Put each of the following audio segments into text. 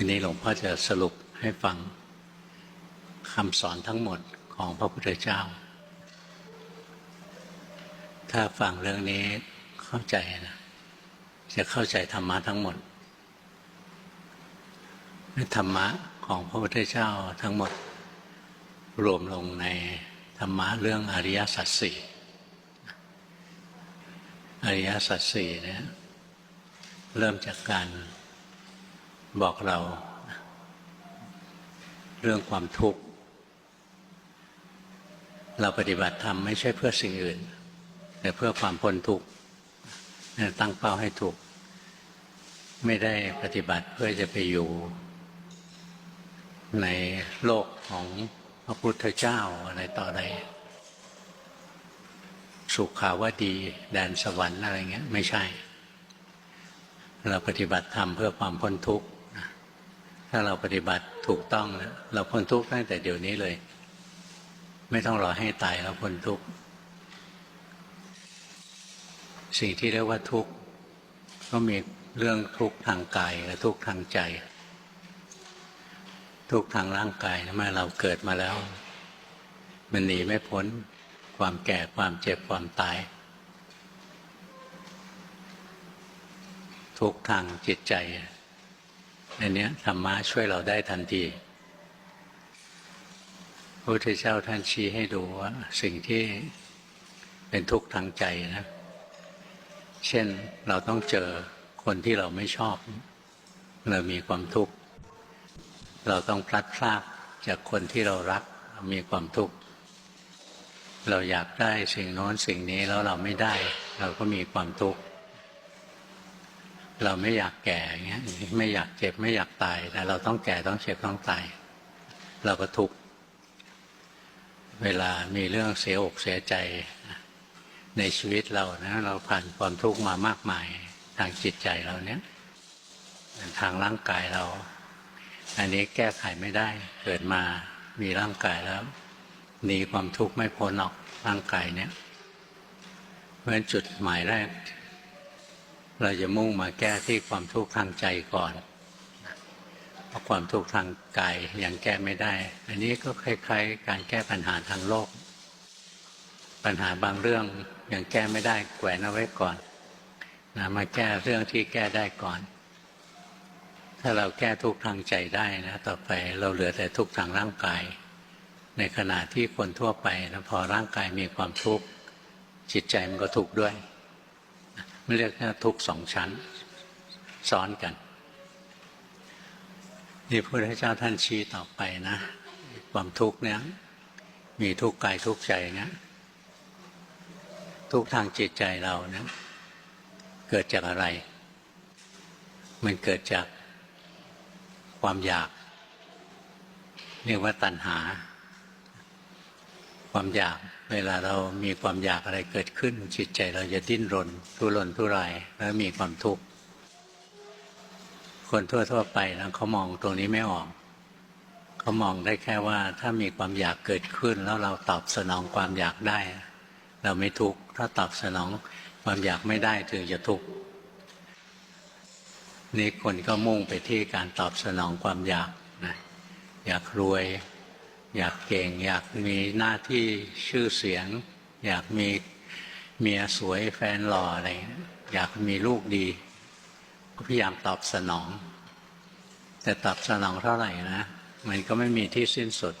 วันนี้หลวงพ่อจะสรุปให้ฟังคำสอนทั้งหมดของพระพุทธเจ้า ถ้าฟังเรื่องนี้เข้าใจนะจะเข้าใจธรรมะทั้งหมดธรรมะของพระพุทธเจ้าทั้งหมดรวมลงในธรรมะเรื่องอริยสัจสี่อริยสัจสี่เนี่ยเริ่มจากการ บอกเรา เรื่องความทุกข์ เราปฏิบัติธรรมไม่ใช่เพื่อสิ่งอื่น แต่เพื่อความพ้นทุกข์ตั้งเป้าให้ถูก ไม่ได้ปฏิบัติเพื่อจะไปอยู่ในโลกของพระพุทธเจ้าอะไรต่ออะไรสุขาวดีแดนสวรรค์อะไรเงี้ย ไม่ใช่ เราปฏิบัติธรรมเพื่อความพ้นทุกข์ ถ้าเราปฏิบัติถูกต้องนะเราพ้นทุกข์ตั้งแต่เดี๋ยวนี้เลย ไม่ต้องรอให้ตายเราพ้นทุกข์สิ่งที่เรียกว่าทุกข์ก็มีเรื่องทุกข์ทางกายและทุกข์ทางใจ ทุกข์ทางร่างกายนะเมื่อเราเกิดมาแล้ว มันหนีไม่พ้นความแก่ความเจ็บความตาย ทุกข์ทางจิตใจ ในนี้ธรรมะช่วยเราได้ทันทีพระพุทธเจ้าท่านชี้ให้ดูว่า สิ่งที่เป็นทุกข์ทางใจนะ เช่นเราต้องเจอคนที่เราไม่ชอบ เรามีความทุกข์ เราต้องพลัดพรากจากคนที่เรารักเรามีความทุกข์ เราอยากได้สิ่งโน้นสิ่งนี้แล้วเราไม่ได้ เราก็มีความทุกข์ เราไม่อยากแก่เงี้ยไม่อยากเจ็บไม่อยากตาย แต่เราต้องแก่ต้องเจ็บต้องตาย เราก็ทุกข์เวลามีเรื่องเสียอกเสียใจในชีวิตเรานะเราผ่านความทุกข์มามากมายทางจิตใจเราเนี้ยทางร่างกายเรา อันนี้แก้ไขไม่ได้ เกิดมามีร่างกายแล้วหนีความทุกข์ไม่พ้นออกร่างกายเนี้ยเพราะฉะนั้นจุดหมายแรก เราจะมุ่งมาแก้ที่ความทุกข์ทางใจก่อนเพราะความทุกข์ทางกายยังแก้ไม่ได้ อันนี้ก็คล้ายๆ การแก้ปัญหาทางโลก ปัญหาบางเรื่องยังแก้ไม่ได้แขวนเอาไว้ก่อนนะมาแก้เรื่องที่แก้ได้ก่อน ถ้าเราแก้ทุกข์ทางใจได้นะ ต่อไปเราเหลือแต่ทุกข์ทางร่างกาย ในขณะที่คนทั่วไปนะพอร่างกายมีความทุกข์จิตใจมันก็ทุกข์ด้วย เรียกแค่ทุกสองชั้น ซ้อนกัน นี่พระพุทธเจ้าท่านชี้ต่อไปนะ ความทุกข์เนี่ยมีทุกข์กายทุกข์ใจเนี่ยทุกทางจิตใจเราเนี่ยเกิดจากอะไร มันเกิดจากความอยาก เรียกว่าตัณหา ความอยาก เวลาเรามีความอยากอะไรเกิดขึ้น จิตใจเราจะดิ้นรน ทุรนทุรายแล้วมีความทุกข์คนทั่วๆไปนะเขามองตรงนี้ไม่ออกเขามองได้แค่ว่าถ้ามีความอยากเกิดขึ้น แล้วเราตอบสนองความอยากได้ เราไม่ทุกข์ถ้าตอบสนองความอยากไม่ได้ถึงจะทุกข์นี่คนก็มุ่งไปที่การตอบสนองความอยากนะอยากรวย อยากเก่ง อยากมีหน้าที่ชื่อเสียง อยากมีเมียสวยแฟนหล่ออะไรอยากมีลูกดี ก็พยายามตอบสนอง แต่ตอบสนองเท่าไหร่นะมันก็ไม่มีที่สิ้นสุด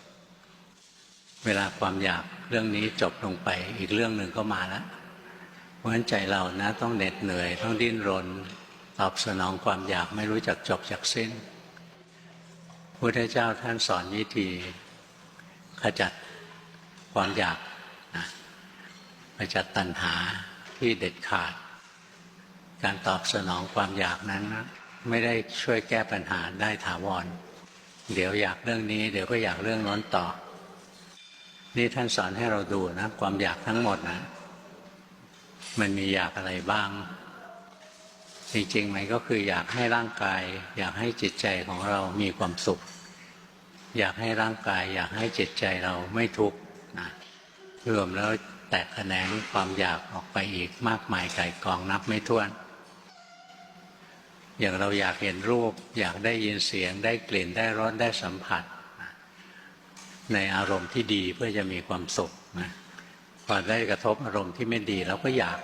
เวลาความอยากเรื่องนี้จบลงไป อีกเรื่องหนึ่งก็มาแล้วเพราะฉะนั้นใจเรานะต้องเหน็ดเหนื่อย ต้องดิ้นรน ตอบสนองความอยากไม่รู้จักจบจากสิ้นพระพุทธเจ้าท่านสอนวิธี ขจัดความอยากนะขจัดตัณหาที่เด็ดขาด การตอบสนองความอยากนั้นนะไม่ได้ช่วยแก้ปัญหาได้ถาวร เดี๋ยวอยากเรื่องนี้ เดี๋ยวก็อยากเรื่องน้นต่อ นี่ท่านสอนให้เราดูนะ ความอยากทั้งหมดนะ มันมีอยากอะไรบ้าง จริงๆมันก็คืออยากให้ร่างกาย อยากให้จิตใจของเรามีความสุข อยากให้ร่างกาย อยากให้จิตใจเราไม่ทุกข์นะรวมแล้วแตกแขนงความอยากออกไปอีกมากมายไก่กองนับไม่ถ้วน อย่างเราอยากเห็นรูป อยากได้ยินเสียง ได้กลิ่นได้รสได้สัมผัส ในอารมณ์ที่ดีเพื่อจะมีความสุขนะพอได้กระทบอารมณ์ที่ไม่ดีเราก็อยาก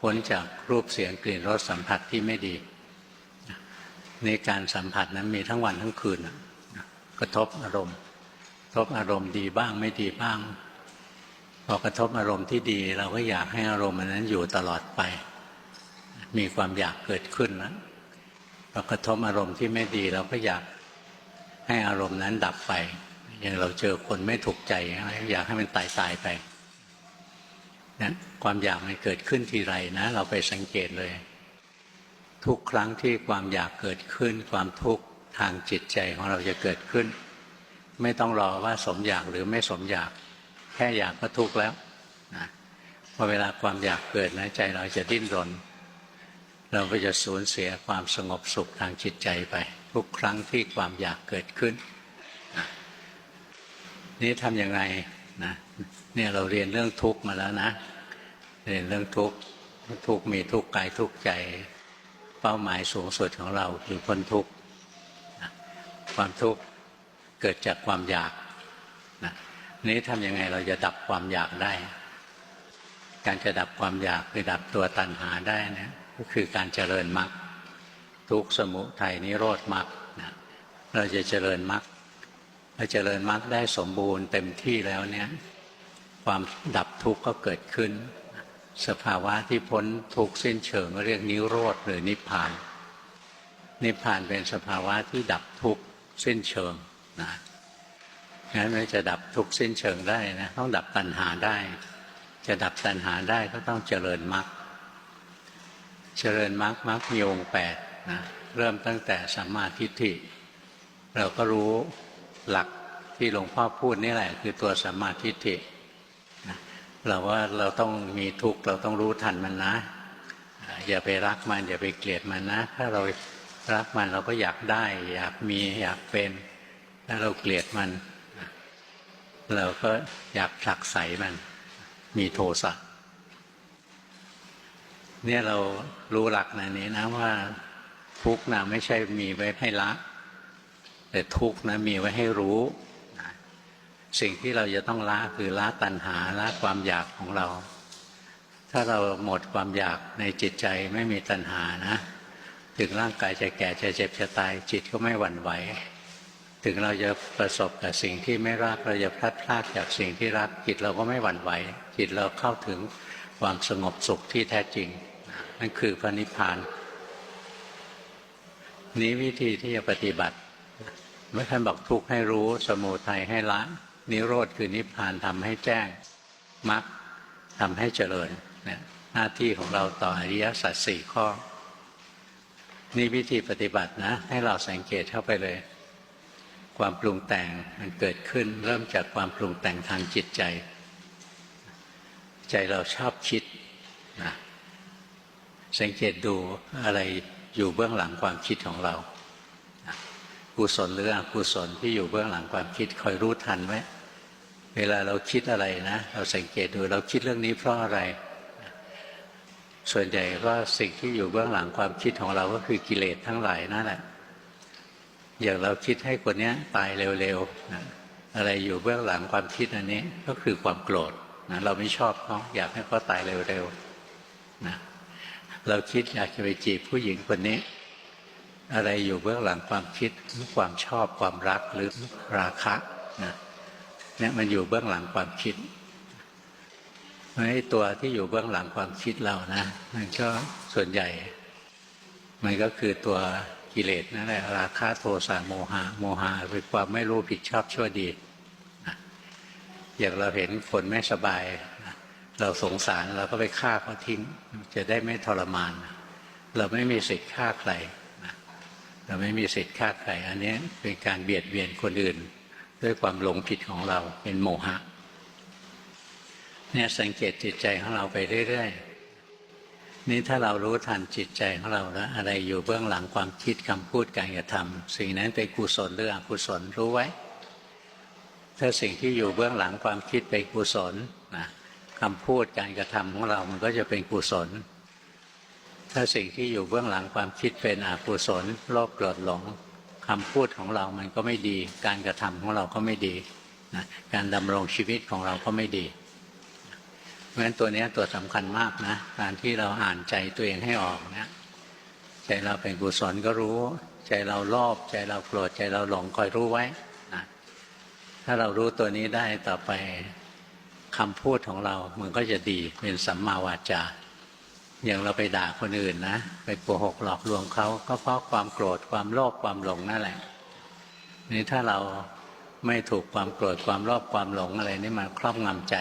พ้นจากรูปเสียงกลิ่นรสสัมผัสที่ไม่ดีในการสัมผัสนั้นมีทั้งวันทั้งคืนนะ กระทบอารมณ์กระทบอารมณ์ดีบ้างไม่ดีบ้าง พอกระทบอารมณ์ที่ดี เราก็อยากให้อารมณ์อันนั้นอยู่ตลอดไป มีความอยากเกิดขึ้นนะพอกระทบอารมณ์ที่ไม่ดีเราก็อยากให้อารมณ์นั้นดับไป อย่างเราเจอคนไม่ถูกใจ อยากให้มันตายตายไปนะความอยากมันเกิดขึ้นทีไรนะ เราไปสังเกตเลย ทุกครั้งที่ความอยากเกิดขึ้น ความทุกข์ ทางจิตใจของเราจะเกิดขึ้น ไม่ต้องรอว่าสมอยากหรือไม่สมอยาก แค่อยากก็ทุกข์แล้วนะพอเวลาความอยากเกิดนะใจเราจะดิ้นรน เราก็จะสูญเสียความสงบสุขทางจิตใจไป ทุกครั้งที่ความอยากเกิดขึ้นนะนี่ทำยังไงนะเนี่ยเราเรียนเรื่องทุกข์มาแล้วนะ เรียนเรื่องทุกข์ทุกข์มีทุกข์กายทุกข์ใจ เป้าหมายสูงสุดของเราคือพ้นทุกข์ ความทุกข์เกิดจากความอยากนะนี้ทำยังไงเราจะดับความอยากได้ การจะดับความอยากคือดับตัวตัณหาได้นะก็คือการเจริญมรรคทุกขสมุทัยนิโรธมรรคนะเราจะเจริญมรรคเราเจริญมรรคได้สมบูรณ์เต็มที่แล้วเนี่ยความดับทุกข์ก็เกิดขึ้น สภาวะที่พ้นทุกข์สิ้นเชิงก็เรียกนิโรธหรือนิพพาน นิพพานเป็นสภาวะที่ดับทุกข์ สิ้นเชิงนะงั้นเราจะดับทุกสิ้นเชิงได้นะต้องดับตัณหาได้ จะดับตัณหาได้ก็ต้องเจริญมรรคเจริญมรรคมรรคมีองค์แปดนะเริ่มตั้งแต่สัมมาทิฏฐิ เราก็รู้หลักที่หลวงพ่อพูดนี่แหละ คือตัวสัมมาทิฏฐินะเราว่าเราต้องมีทุกข์เราต้องรู้ทันมันนะ อย่าไปรักมัน อย่าไปเกลียดมันนะ ถ้าเรา รักมันเราก็อยากได้ อยากมีอยากเป็นถ้าเราเกลียดมัน เราก็อยากผลักไสมัน มีโทสะเนี่ยเรารู้หลักในนี้นะว่าทุกข์นะไม่ใช่มีไว้ให้ละ แต่ทุกข์นะมีไว้ให้รู้ สิ่งที่เราจะต้องละคือละตัณหาละความอยากของเรา ถ้าเราหมดความอยากในจิตใจไม่มีตัณหานะ ถึงร่างกายจะแก่จะเจ็บจะตายจิตก็ไม่หวั่นไหว ถึงเราจะประสบกับสิ่งที่ไม่รักเราจะพลัดพรากจากสิ่งที่รักจิตเราก็ไม่หวั่นไหว จิตเราเข้าถึงความสงบสุขที่แท้จริง นั่นคือพระนิพพาน นี้วิธีที่จะปฏิบัติเมื่อท่านบอกทุกข์ให้รู้สมุทัยให้ละ นิโรธคือนิพพานทำให้แจ้งมรรคทำให้เจริญหน้าที่ของเราต่ออริยสัจสี่ข้อ นี่วิธีปฏิบัตินะ ให้เราสังเกตเข้าไปเลย ความปรุงแต่งมันเกิดขึ้น เริ่มจากความปรุงแต่งทางจิตใจ ใจเราชอบคิดนะสังเกตดูอะไรอยู่เบื้องหลังความคิดของเรากุศลหรืออกุศลที่อยู่เบื้องหลังความคิดคอยรู้ทันไว้เวลาเราคิดอะไรนะ เราสังเกตดูเราคิดเรื่องนี้เพราะอะไร ส่วนใหญ่ก็สิ่งที่อยู่เบื้องหลังความคิดของเราก็คือกิเลสทั้งหลายนั่นแหละ อย่างเราคิดให้คนนี้ตายเร็วๆอะไรอยู่เบื้องหลังความคิดอันนี้ก็คือความโกรธนะเราไม่ชอบเขาอยากให้เขาตายเร็วๆนะเราคิดอยากจะไปจีบผู้หญิงคนนี้ อะไรอยู่เบื้องหลังความคิดความชอบความรักหรือราคะนะเนี่ยมันอยู่เบื้องหลังความคิด เพราะไอ้ตัวที่อยู่เบื้องหลังความคิดเรานะ มันก็ส่วนใหญ่ มันก็คือตัวกิเลสนั่นแหละราคะโทสะโมหะ โมหะเป็นความไม่รู้ผิดชอบชั่วดี อย่างเราเห็นคนไม่สบาย เราสงสารเราก็ไปฆ่าเขาทิ้ง จะได้ไม่ทรมาน เราไม่มีสิทธิ์ฆ่าใครเราไม่มีสิทธิ์ฆ่าใคร อันนี้เป็นการเบียดเบียนคนอื่น ด้วยความหลงผิดของเราเป็นโมหะ เนี่ยสังเกตจิตใจของเราไปเรื่อยๆนี่ถ้าเรารู้ทันจิตใจของเราแล้วอะไรอยู่เบื้องหลังความคิดคำพูดการกระทำสิ่งนั้นเป็นกุศลหรืออกุศลรู้ไว้ ถ้าสิ่งที่อยู่เบื้องหลังความคิดเป็นกุศลนะคำพูดการกระทำของเรามันก็จะเป็นกุศล ถ้าสิ่งที่อยู่เบื้องหลังความคิดเป็นอกุศลโลภโกรธหลงคำพูดของเรามันก็ไม่ดี การกระทำของเราก็ไม่ดีนะการดำรงชีวิตของเราก็ไม่ดี เพราะฉะนั้นตัวนี้ตัวสำคัญมากนะ การที่เราอ่านใจตัวเองให้ออกเนี่ยใจเราเป็นกุศลก็รู้ ใจเราโลภใจเราโกรธใจเราหลงคอยรู้ไว้นะถ้าเรารู้ตัวนี้ได้ต่อไปคำพูดของเรา มันก็จะดีเป็นสัมมาวาจาอย่างเราไปด่าคนอื่นนะ ไปโกหกหลอกลวงเขาก็เพราะความโกรธความโลภความหลงนั่นแหละนี่ถ้าเราไม่ถูกความโกรธความโลภความหลงอะไรนี่มาครอบงำใจ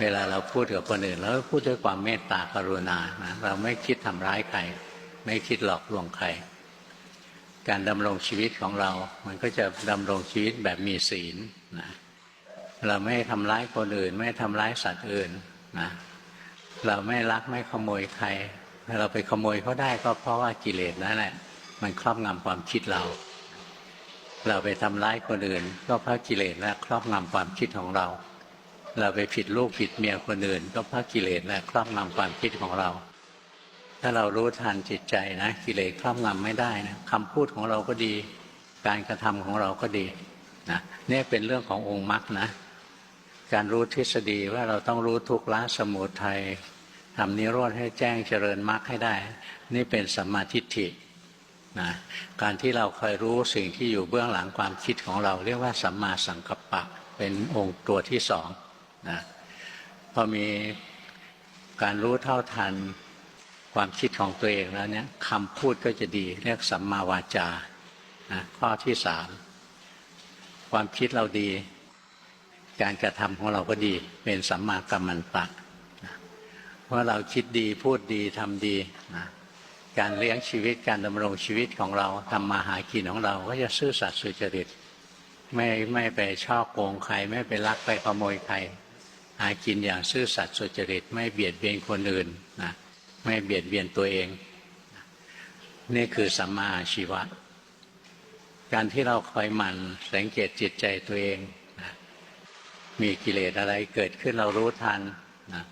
เวลาเราพูดกับคนอื่นเราก็พูดด้วยความเมตตากรุณานะเราไม่คิดทำร้ายใคร ไม่คิดหลอกลวงใคร การดำรงชีวิตของเรา มันก็จะดำรงชีวิตแบบมีศีลนะเราไม่ทำร้ายคนอื่น ไม่ทำร้ายสัตว์อื่นนะเราไม่ลักไม่ขโมยใคร เราไปขโมยเขาได้ก็เพราะว่ากิเลสนั่นแหละ มันครอบงำความคิดเรา เราไปทำร้ายคนอื่น ก็เพราะกิเลสและครอบงำความคิดของเรา เราไปผิดลูกผิดเมียคนอื่น ก็เพราะกิเลสและครอบงำความคิดของเรา ถ้าเรารู้ทันจิตใจนะ กิเลสครอบงำไม่ได้นะคำพูดของเราก็ดี การกระทำของเราก็ดีนะนี่เป็นเรื่องขององค์มรรคนะการรู้ทฤษฎีว่าเราต้องรู้ทุกข์ละสมุทัยทำนิโรธให้แจ้งเจริญมรรคให้ได้ นี่เป็นสัมมาทิฏฐินะการที่เราคอยรู้สิ่งที่อยู่เบื้องหลังความคิดของเรา เรียกว่าสัมมาสังกัปปะ เป็นองค์ตัวที่สอง นะพอมีการรู้เท่าทันความคิดของตัวเองแล้วเนี่ยคำพูดก็จะดีเรียกสัมมาวาจานะข้อที่สามความคิดเราดี การกระทำของเราก็ดี เป็นสัมมากัมมันตะนะเพราะเราคิดดีพูดดีทำดีนะการเลี้ยงชีวิตการดำรงชีวิตของเราทำมาหากินของเราก็จะซื่อสัตย์สุจริต ไม่ไม่ไปช่อโกงใคร ไม่ไปลักไปขโมยใคร หากินอย่างซื่อสัตย์สุจริตไม่เบียดเบียนคนอื่นนะไม่เบียดเบียนตัวเอง นี่คือสัมมาอาชีวะ การที่เราคอยหมั่นสังเกตจิตใจตัวเองนะมีกิเลสอะไรเกิดขึ้นเรารู้ทันนะ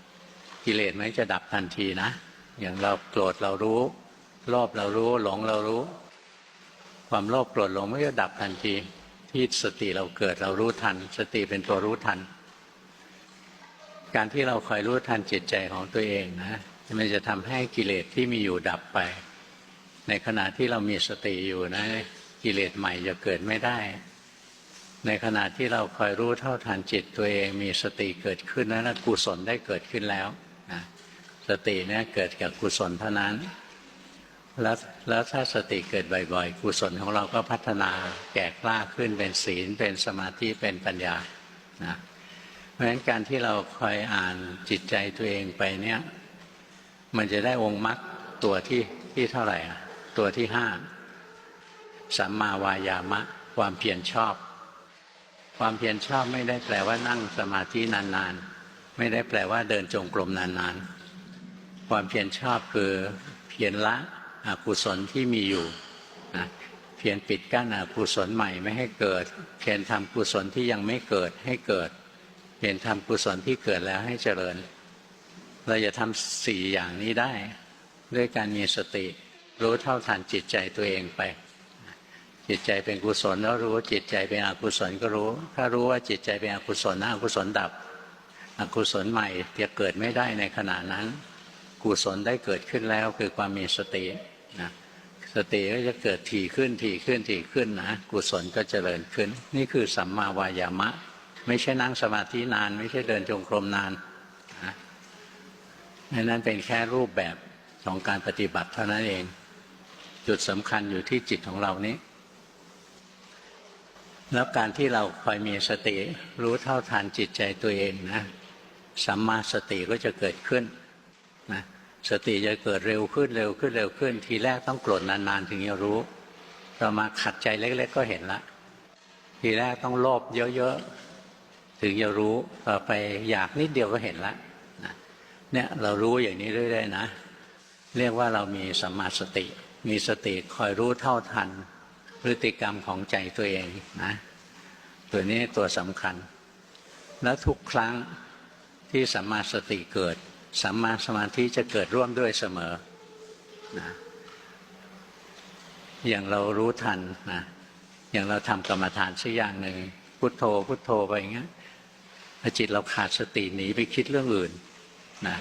กิเลสมันจะดับทันทีนะ อย่างเราโกรธเรารู้โลภเรารู้หลงเรารู้ ความโลภโกรธหลงไมันจะดับทันที ที่สติเราเกิดเรารู้ทัน สติเป็นตัวรู้ทัน การที่เราคอยรู้ทันจิตใจของตัวเองนะมันจะทำให้กิเลสที่มีอยู่ดับไป ในขณะที่เรามีสติอยู่นะ กิเลสใหม่จะเกิดไม่ได้ ในขณะที่เราคอยรู้เท่าทันจิตตัวเองมีสติเกิดขึ้นนั้นกุศลได้เกิดขึ้นแล้วนะสติเนี่ยเกิดกับกุศลเท่านั้นแล้วแล้วถ้าสติเกิดบ่อยๆกุศลของเราก็พัฒนาแก่กล้าขึ้นเป็นศีลเป็นสมาธิเป็นปัญญานะ เพราะฉะนั้นการที่เราคอยอ่านจิตใจตัวเองไปเนี่ย มันจะได้องค์มรรคตัวที่ที่เท่าไหร่อะตัวที่ห้าสัมมาวายามะ ความเพียรชอบ ความเพียรชอบไม่ได้แปลว่านั่งสมาธินานๆ ไม่ได้แปลว่าเดินจงกรมนานๆ ความเพียรชอบคือเพียรละอกุศลที่มีอยู่นะเพียรปิดกั้นอกุศลใหม่ไม่ให้เกิด เพียรทำกุศลที่ยังไม่เกิดให้เกิด เพียรทำกุศลที่เกิดแล้วให้เจริญ เราจะทำสี่อย่างนี้ได้ ด้วยการมีสติ รู้เท่าทันจิตใจตัวเองไป จิตใจเป็นกุศลแล้วรู้จิตใจเป็นอกุศลก็รู้ ถ้ารู้ว่าจิตใจเป็นอกุศลอกุศลดับ อกุศลใหม่จะเกิดไม่ได้ในขณะนั้น กุศลได้เกิดขึ้นแล้วคือความมีสตินะสติก็จะเกิดถี่ขึ้นถี่ขึ้นถี่ขึ้นนะกุศลก็เจริญขึ้น นี่คือสัมมาวายามะ ไม่ใช่นั่งสมาธินาน ไม่ใช่เดินจงกรมนานนะนั้นเป็นแค่รูปแบบของการปฏิบัติเท่านั้นเอง จุดสำคัญอยู่ที่จิตของเรานี้ แล้วการที่เราคอยมีสติรู้เท่าทันจิตใจตัวเองนะสัมมาสติก็จะเกิดขึ้นนะสติจะเกิดเร็วขึ้นเร็วขึ้นเร็วขึ้น ทีแรกต้องโกรธนานๆถึงจะรู้ต่อมาขัดใจเล็ก ๆ ก็เห็นละ ทีแรกต้องโลภเยอะๆ ถึงจะรู้ต่อไปอยากนิดเดียวก็เห็นละนะเนี่ยเรารู้อย่างนี้เรื่อยๆนะ เรียกว่าเรามีสัมมาสติ มีสติคอยรู้เท่าทัน พฤติกรรมของใจตัวเองนะ ตัวนี้ตัวสำคัญ แล้วทุกครั้งที่สัมมาสติเกิดสัมมาสมาธิจะเกิดร่วมด้วยเสมอนะอย่างเรารู้ทันนะอย่างเราทำกรรมฐานสักอย่างหนึ่งพุทโธพุทโธไปอย่างเงี้ย พอจิตเราขาดสติหนีไปคิดเรื่องอื่นนะ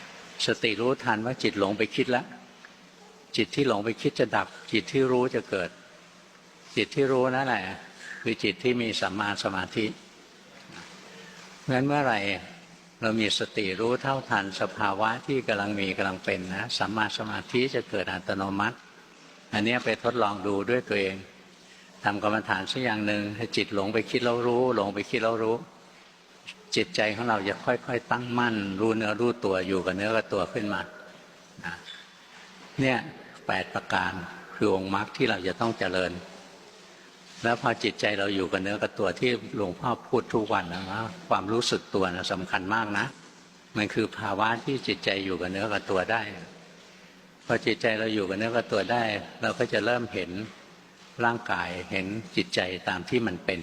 สติรู้ทันว่าจิตหลงไปคิดแล้วจิตที่หลงไปคิดจะดับ จิตที่รู้จะเกิด จิตที่รู้นั่นแหละคือจิตที่มีสัมมาสมาธิเพราะฉะนั้นเมื่อไหร่เรามีสติรู้เท่าทันสภาวะที่กำลังมีกำลังเป็นนะสัมมาสมาธิจะเกิดอัตโนมัติ อันนี้ไปทดลองดูด้วยตัวเองทำกรรมฐานสักอย่างหนึ่งให้จิตหลงไปคิดแล้วรู้ หลงไปคิดแล้วรู้ จิตใจของเราจะค่อย ๆ ตั้งมั่น รู้เนื้อรู้ตัวอยู่กับเนื้อกับตัวขึ้นมานะเนี่ยแปดประการคือองค์มรรคที่เราจะต้องเจริญ แล้วพอจิตใจเราอยู่กับเนื้อกับตัวที่หลวงพ่อพูดทุกวันนะว่าความรู้สึกตัวนะสำคัญมากนะ มันคือภาวะที่จิตใจอยู่กับเนื้อกับตัวได้ พอจิตใจเราอยู่กับเนื้อกับตัวได้ เราก็จะเริ่มเห็นร่างกายเห็นจิตใจตามที่มันเป็น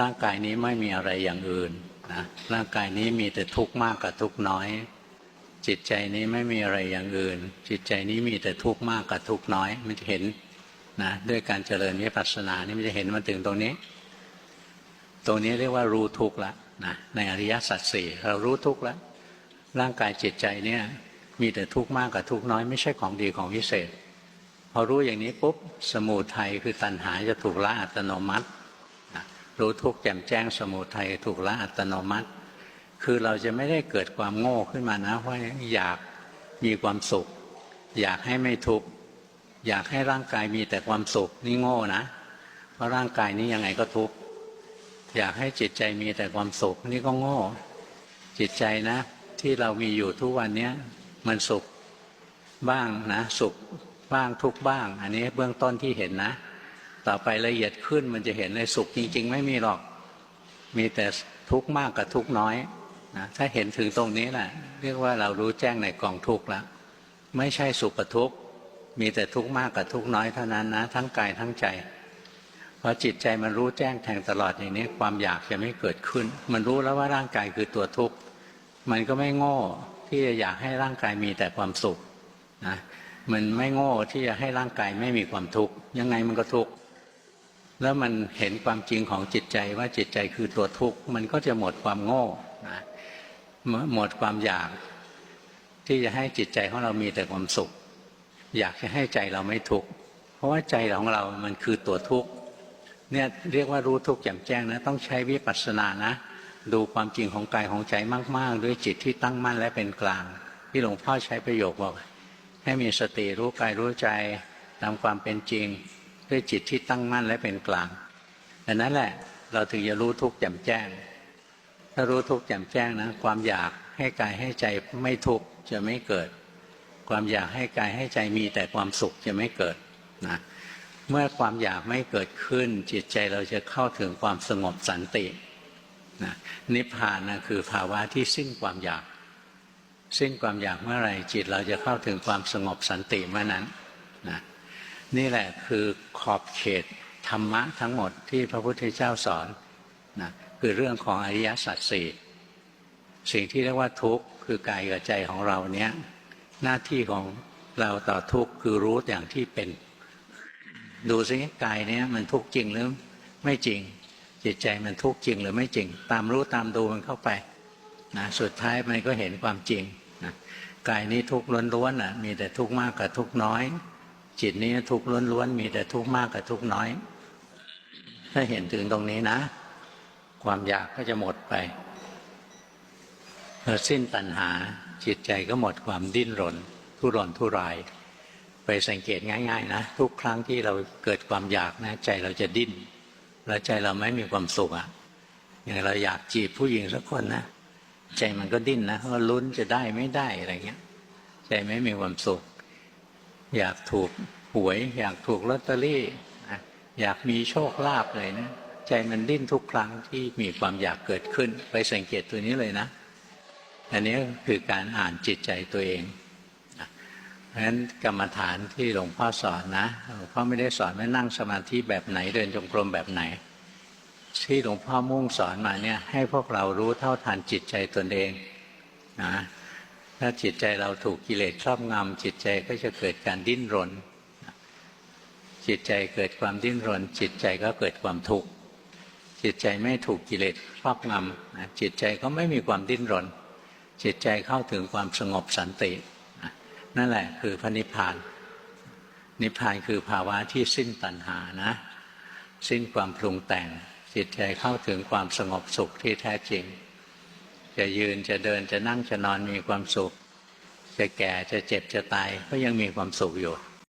ร่างกายนี้ไม่มีอะไรอย่างอื่นนะร่างกายนี้มีแต่ทุกข์มากกับทุกข์น้อย จิตใจนี้ไม่มีอะไรอย่างอื่น จิตใจนี้มีแต่ทุกข์มากกับทุกข์น้อย มันจะเห็นนะด้วยการเจริญวิปัสสนานี่มันจะเห็นมาถึงตรงนี้ ตรงนี้เรียกว่ารู้ทุกข์ละนะในอริยสัจสี่เรารู้ทุกข์แล้วร่างกายจิตใจเนี่ยมีแต่ทุกข์มากกับทุกข์น้อยไม่ใช่ของดีของวิเศษ พอรู้อย่างนี้ปุ๊บสมูทัยคือตัณหาจะถูกละอัตโนมัติ รู้ทุกข์แจ่มแจ้งสมูทัยถูกละอัตโนมัติ คือเราจะไม่ได้เกิดความโง่ขึ้นมานะว่าอยากมีความสุข อยากให้ไม่ทุกข์อยากให้ร่างกายมีแต่ความสุขนี่โง่นะ เพราะร่างกายนี้ยังไงก็ทุกข์อยากให้จิตใจมีแต่ความสุขนี่ก็โง่ จิตใจนะ ที่เรามีอยู่ทุกวันนี้มันสุขบ้างนะ สุขบ้างทุกบ้าง อันนี้เบื้องต้นที่เห็นนะ ต่อไปละเอียดขึ้นมันจะเห็นเลยสุขจริง ๆ ไม่มีหรอก มีแต่ทุกข์มากกับทุกข์น้อยนะถ้าเห็นถึงตรงนี้แหละเรียกว่าเรารู้แจ้งในกองทุกข์แล้วไม่ใช่สุขกับทุกข์มีแต่ทุกข์มากกับทุกข์น้อยเท่านั้นนะ ทั้งกายทั้งใจพอจิตใจมันรู้แจ้งแทงตลอดอย่างนี้ความอยากจะไม่เกิดขึ้น มันรู้แล้วว่าร่างกายคือตัวทุกข์มันก็ไม่โง่ที่จะอยากให้ร่างกายมีแต่ความสุขนะมันไม่โง่ที่จะให้ร่างกายไม่มีความทุกข์ยังไงมันก็ทุกข์ แล้วมันเห็นความจริงของจิตใจว่าจิตใจคือตัวทุกข์ มันก็จะหมดความโง่นะหมดความอยาก ที่จะให้จิตใจของเรามีแต่ความสุข อยากจะให้ใจเราไม่ทุกข์เพราะว่าใจของเรามันคือตัวทุกข์เนี่ยเรียกว่ารู้ทุกข์แจ่มแจ้งนะต้องใช้วิปัสสนานะ ดูความจริงของกายของใจมาก ๆ ด้วยจิตที่ตั้งมั่นและเป็นกลาง ที่หลวงพ่อใช้ประโยคบอกให้มีสติรู้กายรู้ใจตามความเป็นจริง ด้วยจิตที่ตั้งมั่นและเป็นกลางดังนั้นแหละเราถึงจะรู้ทุกข์แจ่มแจ้ง ถ้ารู้ทุกข์แจ่มแจ้งนะ ความอยากให้กายให้ใจไม่ทุกข์จะไม่เกิด ความอยากให้กายให้ใจมีแต่ความสุขจะไม่เกิดนะเมื่อความอยากไม่เกิดขึ้น จิตใจเราจะเข้าถึงความสงบสันตินะนิพพานนะคือภาวะที่สิ้นความอยาก สิ้นความอยากเมื่อไรจิตเราจะเข้าถึงความสงบสันติเมื่อนั้นนะ นี่แหละคือขอบเขตธรรมะทั้งหมดที่พระพุทธเจ้าสอนนะคือเรื่องของอริยสัจสี่สิ่งที่เรียกว่าทุกข์คือกายกับใจของเราเนี้ยหน้าที่ของเราต่อทุกข์คือรู้อย่างที่เป็น ดูสิกายเนี้ยมันทุกข์จริงหรือไม่จริง จิตใจมันทุกข์จริงหรือไม่จริง ตามรู้ตามดูมันเข้าไปนะสุดท้ายมันก็เห็นความจริงนะกายนี้ทุกข์ล้วนๆอะมีแต่ทุกข์มากกับทุกข์น้อย จิตนี้ทุกข์ล้วนๆมีแต่ทุกข์มากกับทุกข์น้อย ถ้าเห็นถึงตรงนี้นะ ความอยากก็จะหมดไปพอสิ้นตัณหาจิตใจก็หมดความดิ้นรน ทุรนทุราย ไปสังเกตง่าย ๆ นะ ทุกครั้งที่เราเกิดความอยากนะใจเราจะดิ้นแล้วใจเราไม่มีความสุขอะ่ะอย่างเราอยากจีบผู้หญิงสักคนนะใจมันก็ดิ้นนะว่าลุ้นจะได้ไม่ได้อะไรเงี้ย ใจไม่มีความสุข อยากถูกหวย อยากถูกลอตเตอรี่อยากมีโชคลาภเลยนะ ใจมันดิ้นทุกครั้งที่มีความอยากเกิดขึ้น ไปสังเกตตัวนี้เลยนะ อันนี้คือการอ่านจิตใจตัวเองเพราะฉะนั้นกรรมฐานที่หลวงพ่อสอนนะหลวงพ่อไม่ได้สอนว่านั่งสมาธิแบบไหนเดินจงกรมแบบไหน ที่หลวงพ่อมุ่งสอนมาเนี่ยให้พวกเรารู้เท่าทันจิตใจตนเองนะ ถ้าจิตใจเราถูกกิเลสครอบงำจิตใจก็จะเกิดการดิ้นรน จิตใจเกิดความดิ้นรน จิตใจก็เกิดความทุกข์จิตใจไม่ถูกกิเลสครอบงำจิตใจก็ไม่มีความดิ้นรน จิตใจเข้าถึงความสงบสันติ นั่นแหละคือพระนิพพาน นิพพานคือภาวะที่สิ้นตัณหานะ สิ้นความปรุงแต่ง จิตใจเข้าถึงความสงบสุขที่แท้จริง จะยืนจะเดินจะนั่งจะนอนมีความสุข จะแก่จะเจ็บจะตายก็ยังมีความสุขอยู่